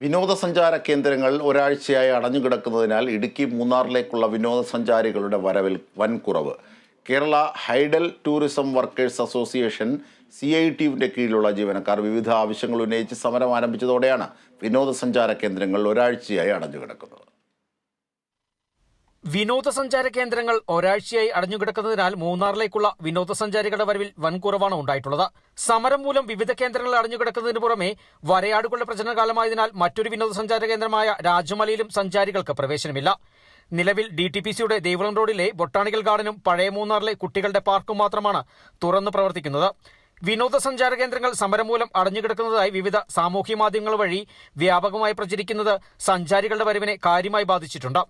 വിനോദസഞ്ചാര കേന്ദ്രങ്ങൾ ഒരാഴ്ചയായി അടഞ്ഞുകിടക്കുന്നതിനാൽ ഇടുക്കി മൂന്നാറിലേക്കുള്ള വിനോദസഞ്ചാരികളുടെ വരവിൽ വൻ കുറവ് Kerala hydel tourism workers association C I ടിയുവിന്റെ കീഴിലുള്ള ജീവനക്കാർ വിവിധ ആവശ്യങ്ങൾ ഉന്നയിച്ച് സമരം ആരംഭിച്ചതോടെയാണ് വിനോദസഞ്ചാര കേന്ദ്രങ്ങൾ ഒരാഴ്ചയായി അടഞ്ഞുകിടക്കുന്നത്. വിനോദസഞ്ചാര കേന്ദ്രങ്ങൾ ഒരാഴ്ചയായി അടഞ്ഞുകിടക്കുന്നതിനാൽ മൂന്നാറിലേക്കുള്ള വിനോദസഞ്ചാരികളുടെ വരവിൽ വൻ കുറവാണ് ഉണ്ടായിട്ടുള്ളത്. സമരം മൂലം വിവിധ കേന്ദ്രങ്ങൾ അടഞ്ഞുകിടക്കുന്നതിന് പുറമെ വരയാടുകളുടെ പ്രചരണകാലമായതിനാൽ മറ്റൊരു വിനോദസഞ്ചാര കേന്ദ്രമായ രാജമലയിലും സഞ്ചാരികൾക്ക് പ്രവേശനമില്ല. നിലവിൽ ഡി ടി പി സിയുടെ ദേവളം റോഡിലെ ബൊട്ടാണിക്കൽ ഗാർഡനും പഴയ മൂന്നാറിലെ കുട്ടികളുടെ പാർക്കും മാത്രമാണ് തുറന്നു പ്രവർത്തിക്കുന്നത്. വിനോദസഞ്ചാര കേന്ദ്രങ്ങൾ സമരം മൂലം അടഞ്ഞുകിടക്കുന്നതായി വിവിധ സാമൂഹ്യ മാധ്യമങ്ങൾ വഴി വ്യാപകമായി പ്രചരിക്കുന്നത് സഞ്ചാരികളുടെ വരവിനെ കാര്യമായി ബാധിച്ചിട്ടുണ്ട്.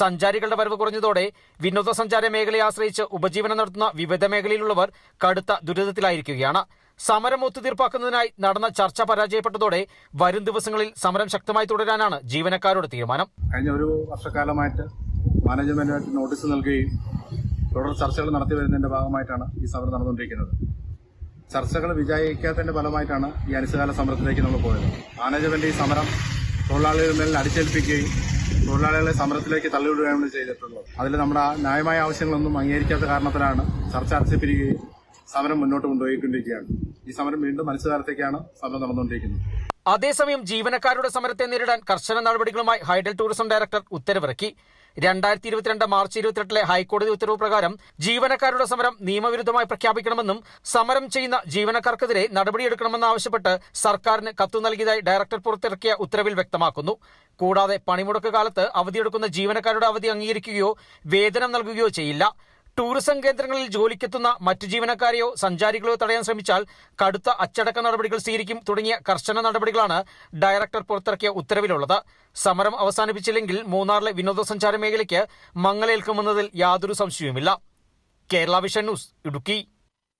സഞ്ചാരികളുടെ വരവ് കുറഞ്ഞതോടെ വിനോദസഞ്ചാര മേഖലയെ ആശ്രയിച്ച് ഉപജീവനം നടത്തുന്ന വിവിധ മേഖലയിലുള്ളവർ കടുത്ത ദുരിതത്തിലായിരിക്കുകയാണ്. സമരം ഒത്തുതീർപ്പാക്കുന്നതിനായി നടന്ന ചർച്ച പരാജയപ്പെട്ടതോടെ വരും ദിവസങ്ങളിൽ സമരം ശക്തമായി തുടരാനാണ് ജീവനക്കാരുടെ തീരുമാനം. കഴിഞ്ഞ ഒരു വർഷക്കാലമായിട്ട് മാനേജ്മെന്റുമായിട്ട് നോട്ടീസ് നൽകുകയും തുടർ ചർച്ചകൾ നടത്തി വരുന്നതിന്റെ ഭാഗമായിട്ടാണ് ഈ സമരം നടന്നുകൊണ്ടിരിക്കുന്നത്. ചർച്ചകൾ വിജയിക്കാത്തതിന്റെ ഫലമായിട്ടാണ് ഈ അനിശ്ചിതകാല സമരത്തിലേക്ക് നമ്മൾ പോയത്. മാനേജ്മെന്റ് ഈ സമരം തൊഴിലാളികളുടെ മേൽ അടിച്ചേൽപ്പിക്കുകയും തൊഴിലാളികളെ സമരത്തിലേക്ക് തള്ളിവിടുകയാണ് ചെയ്തിട്ടുള്ളത്. അതിൽ നമ്മുടെ ന്യായമായ ആവശ്യങ്ങളൊന്നും അംഗീകരിക്കാത്ത കാരണത്തിലാണ് ചർച്ച അടച്ചിപ്പിരിക്കുകയും സമരം മുന്നോട്ട് കൊണ്ടുപോയിക്കൊണ്ടിരിക്കുകയാണ്. ഈ സമരം വീണ്ടും അനിശ്ചിതകാലത്തേക്കാണ് സമരം നടന്നുകൊണ്ടിരിക്കുന്നത്. അതേസമയം ജീവനക്കാരുടെ സമരത്തെ നേരിടാൻ കർശന നടപടികളുമായി ഹൈഡൽ ടൂറിസം ഡയറക്ടർ ഉത്തരവിറക്കി. രണ്ടായിരത്തി ഇരുപത്തിരണ്ട് മാർച്ച് ഇരുപത്തിയെട്ടിലെ ഹൈക്കോടതി ഉത്തരവ് പ്രകാരം ജീവനക്കാരുടെ സമരം നിയമവിരുദ്ധമായി പ്രഖ്യാപിക്കണമെന്നും സമരം ചെയ്യുന്ന ജീവനക്കാർക്കെതിരെ നടപടിയെടുക്കണമെന്നാവശ്യപ്പെട്ട് സർക്കാരിന് കത്തു നൽകിയതായി ഡയറക്ടർ പുറത്തിറക്കിയ ഉത്തരവിൽ വ്യക്തമാക്കുന്നു. കൂടാതെ പണിമുടക്ക് കാലത്ത് അവധിയെടുക്കുന്ന ജീവനക്കാരുടെ അവധി അംഗീകരിക്കുകയോ വേതനം നൽകുകയോ ചെയ്യില്ല. ടൂറിസം കേന്ദ്രങ്ങളിൽ ജോലിക്കെത്തുന്ന മറ്റു ജീവനക്കാരെയോ സഞ്ചാരികളെയോ തടയാൻ ശ്രമിച്ചാൽ കടുത്ത അച്ചടക്ക നടപടികൾ സ്വീകരിക്കും തുടങ്ങിയ കർശന നടപടികളാണ് ഡയറക്ടർ പുറത്തിറക്കിയ ഉത്തരവിലുള്ളത്. സമരം അവസാനിപ്പിച്ചില്ലെങ്കിൽ മൂന്നാറിലെ വിനോദസഞ്ചാര മേഖലയ്ക്ക് മങ്ങലേൽക്കുമെന്നതിൽ യാതൊരു സംശയവുമില്ല. Kerala vision news Idukki.